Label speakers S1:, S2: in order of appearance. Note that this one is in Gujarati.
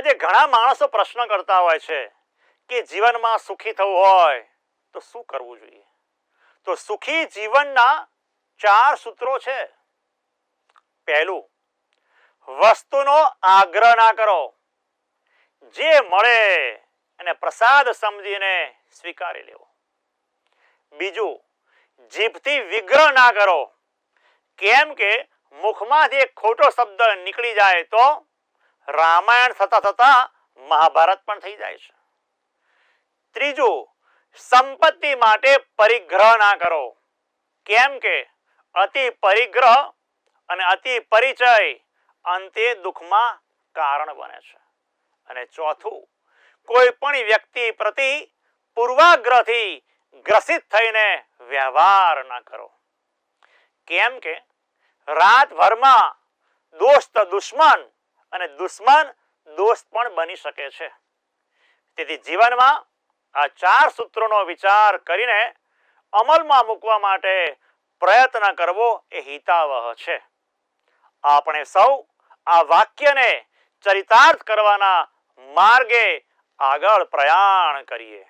S1: આજે ઘણા માણસો પ્રશ્ન કરતા હોય છે કે જીવનમાં સુખી થવું હોય તો શું કરવું જોઈએ? તો સુખી જીવનના ચાર સૂત્રો છે. પહેલું, વસ્તુનો આગ્રહ ના કરો. જે મળે એને પ્રસાદ સમજીને સ્વીકારી લેવો. બીજું, જીભથી વિગ્રહ ના કરો. કેમ કે મુખમાંથી એક ખોટો શબ્દ નીકળી જાય તો રામાયણ થતા થતા મહાભારત પણ થઈ જાય છે. ત્રીજું, સંપત્તિ માટે પરિગ્રહ ના કરો. કેમ કે અતિ પરિગ્રહ અને અતિ પરિચય અંતે દુઃખમાં કારણ બને છે. અને ચોથું, કોઈ પણ વ્યક્તિ પ્રતિ પૂર્વાગ્રહથી ગ્રસિત થઈને વ્યવહાર ના કરો. કેમ કે રાતભરમાં દોસ્ત દુશ્મન અને દુશ્મન દોસ્ત પણ બની શકે છે. તેથી જીવનમાં આ ચાર સૂત્રોનો વિચાર કરીને અમલમાં મૂકવા માટે પ્રયત્ન કરવો એ હિતાવહ છે. આપણે સૌ આ વાક્યને ચરિતાર્થ કરવાના માર્ગે આગળ પ્રયાણ કરીએ.